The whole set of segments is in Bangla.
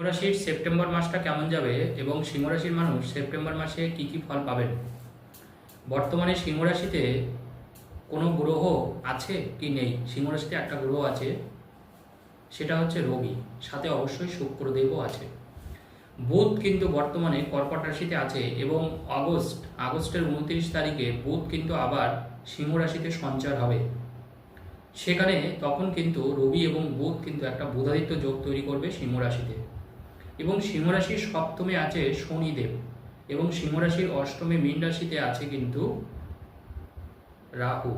সিংহরাশির সেপ্টেম্বর মাসটা কেমন যাবে এবং সিংহরাশির মানুষ সেপ্টেম্বর মাসে কি কি ফল পাবেন? বর্তমানে সিংহরাশিতে কোনো গ্রহ আছে কি নেই? সিংহরাশিতে একটা গ্রহ আছে, সেটা হচ্ছে রবি। সাথে অবশ্যই শুক্রদেবও আছে। বুধ কিন্তু বর্তমানে কর্কট রাশিতে আছে এবং আগস্ট, আগস্টের উনত্রিশ তারিখে বুধ কিন্তু আবার সিংহ রাশিতে সঞ্চার হবে। সেখানে তখন কিন্তু রবি এবং বুধ কিন্তু একটা বুধাদিত্য যোগ তৈরি করবে সিংহ রাশিতে এবং সিংহ রাশির সপ্তমে আছে শনিদেব। এবং সিংহ রাশির অষ্টমে মীন রাশিতে আছে কিন্তু রাহু।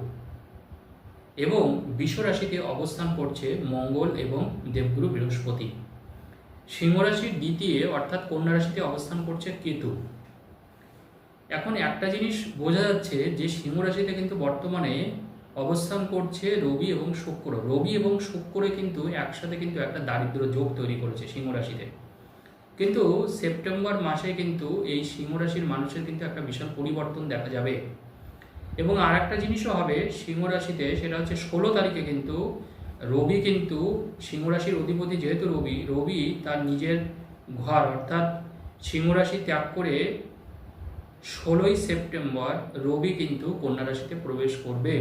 এবং বিশ্ব রাশিতে অবস্থান করছে মঙ্গল এবং দেবগুরু বৃহস্পতি। সিংহ রাশির দ্বিতীয় অর্থাৎ কন্যা রাশিতে অবস্থান করছে কেতু। এখন একটা জিনিস বোঝা যাচ্ছে যে সিংহ রাশিতে কিন্তু বর্তমানে অবস্থান করছে রবি এবং শুক্র। রবি এবং শুক্রে কিন্তু একসাথে কিন্তু একটা দারিদ্র যোগ তৈরি করেছে সিংহ রাশিতে কিন্তু সেপ্টেম্বর মাসে কিন্তু এই সিংহ রাশির মানুষের কিন্তু একটা বিশাল পরিবর্তন দেখা যাবে। এবং আর একটা জিনিসও হবে সিংহ রাশিতে, সেটা হচ্ছে ষোলো তারিখে কিন্তু রবি কিন্তু সিংহ রাশির অধিপতি যেহেতু রবি রবি তার নিজের ঘর অর্থাৎ সিংহ রাশি ত্যাগ করে ষোলোই সেপ্টেম্বর রবি কিন্তু কন্যা রাশিতে প্রবেশ করবে।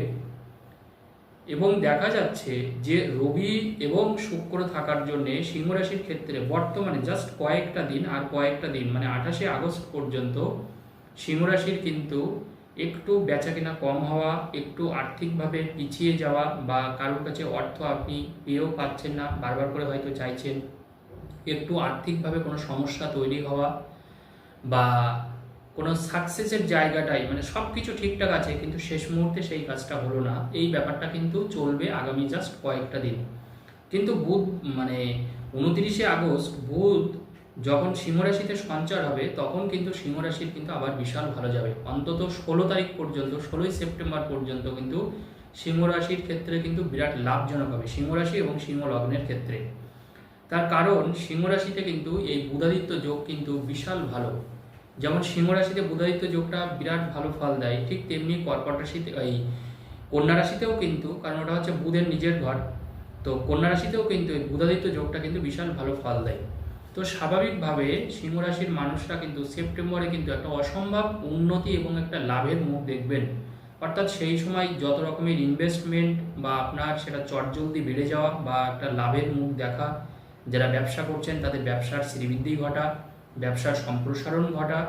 এবং দেখা যাচ্ছে যে রবি এবং শুক্র থাকার জন্য সিংহ রাশির ক্ষেত্রে বর্তমানে জাস্ট কয়েকটা দিন আর কয়েকটা দিন মানে আঠাশে আগস্ট পর্যন্ত সিংহ রাশির কিন্তু একটু বেচা কেনা কম হওয়া, একটু আর্থিকভাবে পিছিয়ে যাওয়া বা কারোর কাছে অর্থ আপনি পেয়েও পাচ্ছেন না, বারবার করে হয়তো চাইছেন, একটু আর্থিকভাবে কোনো সমস্যা তৈরি হওয়া বা কোনো সাকসেসের জায়গাটাই মানে সব কিছু ঠিকঠাক আছে, কিন্তু শেষ মুহূর্তে সেই কাজটা হলো না। এই ব্যাপারটা কিন্তু চলবে আগামী জাস্ট কয়েকটা দিন। কিন্তু বুধ মানে উনত্রিশে আগস্ট, বুধ যখন সিংহরাশিতে সঞ্চার হবে, তখন কিন্তু সিংহরাশির কিন্তু আবার বিশাল ভালো যাবে। অন্তত ষোলো তারিখ পর্যন্ত, ষোলোই সেপ্টেম্বর পর্যন্ত কিন্তু সিংহরাশির ক্ষেত্রে কিন্তু বিরাট লাভজনক হবে, সিংহরাশি এবং সিংহ লগ্নের ক্ষেত্রে। তার কারণ, সিংহরাশিতে কিন্তু এই বুধাদিত্য যোগ কিন্তু বিশাল ভালো। যেমন সিংহ রাশিতে বুধাদিত্য যোগটা বিরাট ভালো ফল দেয়, ঠিক তেমনি কর্কট রাশিতে, এই কন্যা রাশিতেও কিন্তু, কারণ ওটা হচ্ছে বুধের নিজের ঘর, তো কন্যা রাশিতেও কিন্তু বুধাদিত্য যোগটা কিন্তু বিশাল ভালো ফল দেয়। তো স্বাভাবিকভাবে সিংহ রাশির মানুষরা কিন্তু সেপ্টেম্বরে কিন্তু একটা অসম্ভব উন্নতি এবং একটা লাভের মুখ দেখবেন। অর্থাৎ সেই সময় যত রকমের ইনভেস্টমেন্ট বা আপনার সেটা চটজলদি বেড়ে যাওয়া বা একটা লাভের মুখ দেখা, যারা ব্যবসা করছেন তাদের ব্যবসার শ্রীবৃদ্ধি ঘটা ব্যবসার সম্প্রসারণ ঘটা,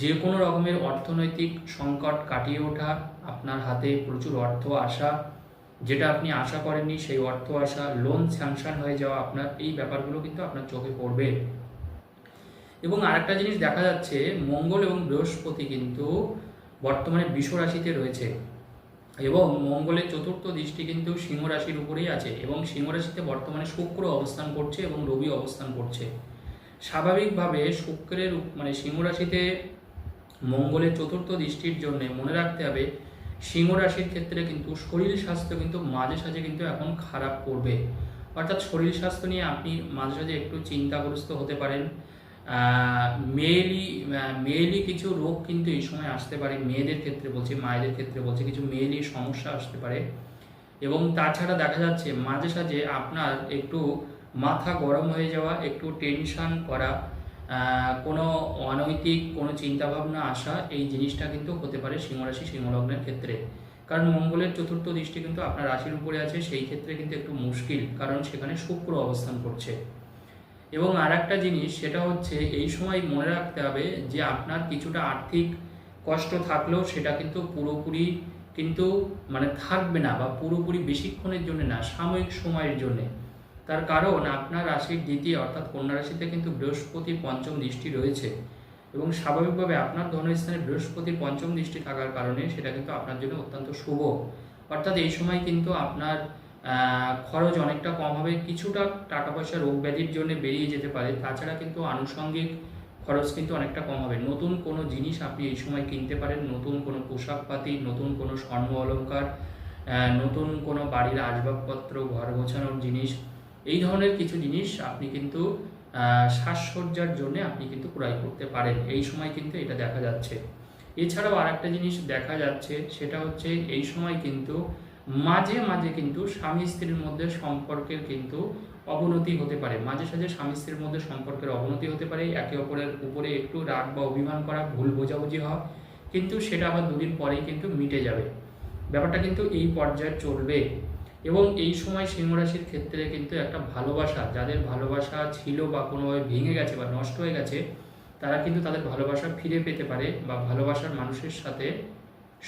যে কোনো রকমের অর্থনৈতিক সংকট কাটিয়ে ওঠা, আপনার হাতে প্রচুর অর্থ আসা, যেটা আপনি আশা করেননি সেই অর্থ আসা লোন স্যাংশন হয়ে যাওয়া, আপনার এই ব্যাপারগুলো কিন্তু আপনার চোখে পড়বে। এবং আরেকটা জিনিস দেখা যাচ্ছে, মঙ্গল এবং বৃহস্পতি কিন্তু বর্তমানে বিষ রাশিতে রয়েছে এবং মঙ্গলের চতুর্থ দৃষ্টি কিন্তু সিংহ রাশির উপরেই আছে এবং সিংহ রাশিতে বর্তমানে শুক্র অবস্থান করছে এবং রবি অবস্থান করছে। স্বাভাবিকভাবে শুক্রের মানে সিংহ রাশিতে মঙ্গলের চতুর্থ দৃষ্টির জন্য মনে রাখতে হবে, সিংহ রাশির ক্ষেত্রে কিন্তু শরীর স্বাস্থ্য কিন্তু মাঝে সাঝে কিন্তু এখন খারাপ করবে। অর্থাৎ শরীর স্বাস্থ্য নিয়ে আপনি মাঝে সাঝে একটু চিন্তাগ্রস্ত হতে পারেন। মেয়েলি মেয়েলি কিছু রোগ কিন্তু এই সময় আসতে পারে, মেয়েদের ক্ষেত্রে বলছি, মায়েদের ক্ষেত্রে বলছি, কিছু মেয়েলি সমস্যা আসতে পারে। এবং তাছাড়া দেখা যাচ্ছে মাঝে সাঝে আপনার একটু মাথা গরম হয়ে যাওয়া, একটু টেনশন করা কোনো অনৈতিক, কোনো চিন্তাভাবনা আসা, এই জিনিসটা কিন্তু হতে পারে সিংহরাশি, সিংহলগ্নের ক্ষেত্রে। কারণ মঙ্গলের চতুর্থ দৃষ্টি কিন্তু আপনার রাশির উপরে আছে, সেই ক্ষেত্রে কিন্তু একটু মুশকিল, কারণ সেখানে শুক্র অবস্থান করছে। এবং আর একটা জিনিস, সেটা হচ্ছে এই সময় মনে রাখতে হবে যে আপনার কিছুটা আর্থিক কষ্ট থাকলেও সেটা কিন্তু পুরোপুরি কিন্তু মানে থাকবে না বা পুরোপুরি বেশিক্ষণের জন্য না, সাময়িক সময়ের জন্যে। তার কারণ আপনার রাশির দ্বিতীয় অর্থাৎ কন্যা রাশিতে কিন্তু বৃহস্পতির পঞ্চম দৃষ্টি রয়েছে এবং স্বাভাবিকভাবে আপনার ধনস্থানে বৃহস্পতির পঞ্চম দৃষ্টি থাকার কারণে সেটা কিন্তু আপনার জন্য অত্যন্ত শুভ। অর্থাৎ এই সময় কিন্তু আপনার খরচ অনেকটা কম হবে কিছুটা টাকা পয়সা রোগ ব্যাধির জন্য বেরিয়ে যেতে পারে তাছাড়া কিন্তু আনুষঙ্গিক খরচ কিন্তু অনেকটা কম হবে। নতুন কোনো জিনিস আপনি এই সময় কিনতে পারেন নতুন কোনো পোশাকপাতি নতুন কোনো স্বর্ণ অলংকার আহ, নতুন কোনো বাড়ির আসবাবপত্র ঘর গোছানোর জিনিস এই ধরনের কিছু জিনিস আপনি কিন্তু আহ, সাজসজ্জার জন্য আপনি কিন্তু ক্রয় করতে পারেন। এই সময় কিন্তু এটা দেখা যাচ্ছে। এছাড়াও আরেকটা জিনিস দেখা যাচ্ছে সেটা হচ্ছে এই সময় কিন্তু মাঝে মাঝে কিন্তু স্বামী স্ত্রীর মধ্যে সম্পর্কের কিন্তু অবনতি হতে পারে। মাঝে সাঝে স্বামী স্ত্রীর মধ্যে সম্পর্কের অবনতি হতে পারে। একে অপরের উপরে একটু রাগ বা অভিমান করা ভুল বোঝাবুঝি হওয়া কিন্তু সেটা আবার দুদিন পরেই কিন্তু মিটে যাবে। ব্যাপারটা কিন্তু এই পর্যায়ে চলবে। এবং এই সময় সিংহ রাশির ক্ষেত্রে কিন্তু একটা ভালোবাসা, যাদের ভালোবাসা ছিল বা কোনোভাবে ভেঙে গেছে বা নষ্ট হয়ে গেছে, তারা কিন্তু তাদের ভালোবাসা ফিরে পেতে পারে বা ভালোবাসার মানুষের সাথে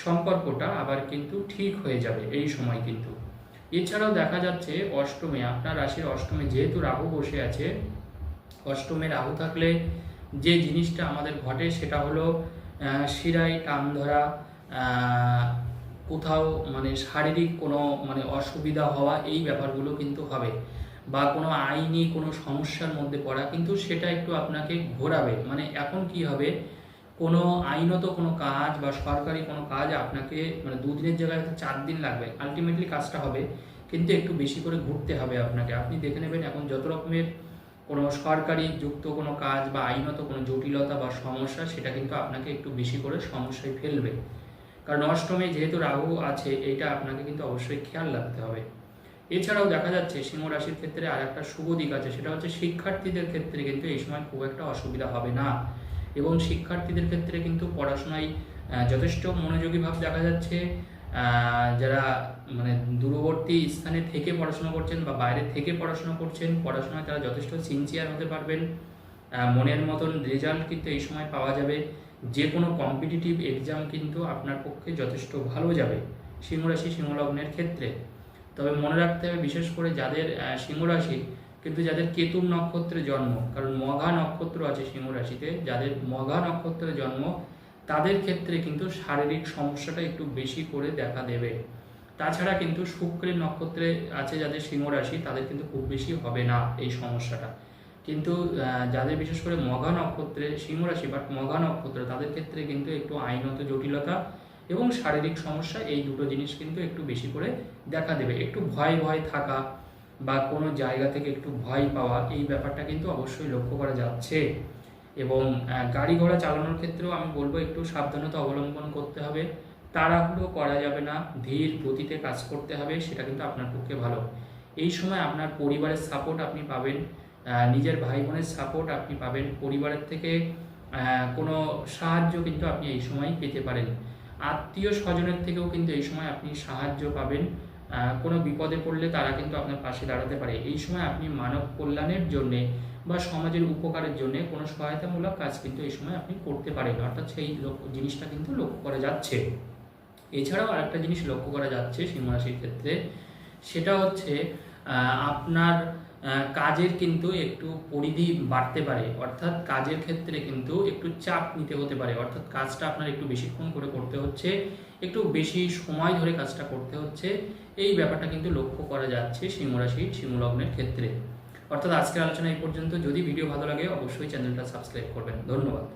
সম্পর্কটা আবার কিন্তু ঠিক হয়ে যাবে এই সময় কিন্তু। এছাড়াও দেখা যাচ্ছে অষ্টমে, আপনার রাশির অষ্টমে যেহেতু রাহু বসে আছে, অষ্টমে রাহু থাকলে যে জিনিসটা আমাদের ঘটে সেটা হলো শিরায় টান ধরা কোথাও মানে শারীরিক কোনো মানে অসুবিধা হওয়া এই ব্যাপারগুলো কিন্তু হবে বা কোনো আইনি কোনো সমস্যার মধ্যে পড়া কিন্তু সেটা একটু আপনাকে ঘোরাবে। মানে এখন কি হবে? কোনো আইনত কোনো কাজ বা সরকারি কোনো কাজ আপনাকে মানে দুদিনের জায়গায় চার দিন লাগবে আলটিমেটলি কাজটা হবে, কিন্তু একটু বেশি করে ঘুরতে হবে আপনাকে। আপনি দেখে নেবেন এখন যত রকমের কোনো সরকারি যুক্ত কোনো কাজ বা আইনত কোনো জটিলতা বা সমস্যা, সেটা কিন্তু আপনাকে একটু বেশি করে সমস্যায় ফেলবে। কারণ অষ্টমে যেহেতু রাহু আছে এটা আপনাকে কিন্তু অবশ্যই খেয়াল রাখতে হবে। এছাড়াও দেখা যাচ্ছে সিংহ রাশির ক্ষেত্রে আর একটা শুভ দিক আছে, সেটা হচ্ছে শিক্ষার্থীদের ক্ষেত্রে কিন্তু এই সময় খুব একটা অসুবিধা হবে না। এবং শিক্ষার্থীদের ক্ষেত্রে কিন্তু পড়াশোনায় যথেষ্ট মনোযোগী ভাব দেখা যাচ্ছে। যারা মানে দূরবর্তী স্থানে থেকে পড়াশোনা করছেন বা বাইরে থেকে পড়াশোনা করছেন, পড়াশোনায় তারা যথেষ্ট সিনসিয়ার হতে পারবেন। মনের মতন রেজাল্ট কিন্তু এই সময় পাওয়া যাবে। যে কোনো কম্পিটিটিভ এক্সাম কিন্তু আপনার পক্ষে যথেষ্ট ভালো যাবে সিংহরাশি, সিংহলগ্নের ক্ষেত্রে। তবে মনে রাখতে হবে, বিশেষ করে যাদের সিংহরাশি কিন্তু যাদের কেতুর নক্ষত্রে জন্ম, কারণ মঘা নক্ষত্র আছে সিংহ রাশিতে যাদের মঘা নক্ষত্রে জন্ম, তাদের ক্ষেত্রে কিন্তু শারীরিক সমস্যাটা একটু বেশি করে দেখা দেবে। তাছাড়া কিন্তু শুক্রের নক্ষত্রে আছে যাদের সিংহ রাশি তাদের কিন্তু খুব বেশি হবে না এই সমস্যাটা। কিন্তু যাদের বিশেষ করে মঘা নক্ষত্রে, সিংহ রাশি বাট মঘা নক্ষত্র, তাদের ক্ষেত্রে কিন্তু একটু আইনত জটিলতা এবং শারীরিক সমস্যা, এই দুটো জিনিস কিন্তু একটু বেশি করে দেখা দেবে। একটু ভয় ভয় থাকা বা কোনো জায়গা থেকে একটু ভয় পাওয়া, এই ব্যাপারটা কিন্তু অবশ্যই লক্ষ্য করা যাচ্ছে। এবং গাড়ি ঘোড়া চালানোর ক্ষেত্রেও আমি বলব একটু সাবধানতা অবলম্বন করতে হবে। তাড়াহুড়ো করা যাবে না, ধীর গতিতে কাজ করতে হবে, সেটা কিন্তু আপনার পক্ষে ভালো। এই সময় আপনার পরিবারের সাপোর্ট আপনি পাবেন। নিজের ভাই বোনের সাপোর্ট আপনি পাবেন। পরিবারের থেকে কোনো সাহায্য কিন্তু আপনি এই সময় পেতে পারেন। আত্মীয় স্বজনের থেকেও কিন্তু এই সময় আপনি সাহায্য পাবেন। কোনো বিপদে পড়লে তারা কিন্তু আপনার পাশে দাঁড়াতে পারে। এই সময় আপনি মানব কল্যাণের জন্যে বা সমাজের উপকারের জন্য কোনো সহায়তামূলক কাজ কিন্তু এই সময় আপনি করতে পারেন। অর্থাৎ সেই জিনিসটা কিন্তু লক্ষ্য করা যাচ্ছে। এছাড়াও আরেকটা জিনিস লক্ষ্য করা যাচ্ছে সিংহ রাশির ক্ষেত্রে, সেটা হচ্ছে আপনার কাজের কিন্তু একটু পরিধি বাড়তে পারে, অর্থাৎ কাজের ক্ষেত্রে কিন্তু একটু চাপ নিতে হতে পারে, অর্থাৎ কাজটা আপনার একটু বেশিক্ষণ করে করতে হচ্ছে, একটু বেশি সময় ধরে কাজটা করতে হচ্ছে, এই ব্যাপারটা কিন্তু লক্ষ্য করা যাচ্ছে সিংহরাশি সিংহলগ্নের ক্ষেত্রে। অর্থাৎ আজকের আলোচনা এই পর্যন্ত, যদি ভিডিও ভালো লাগে অবশ্যই চ্যানেলটা সাবস্ক্রাইব করবেন। ধন্যবাদ।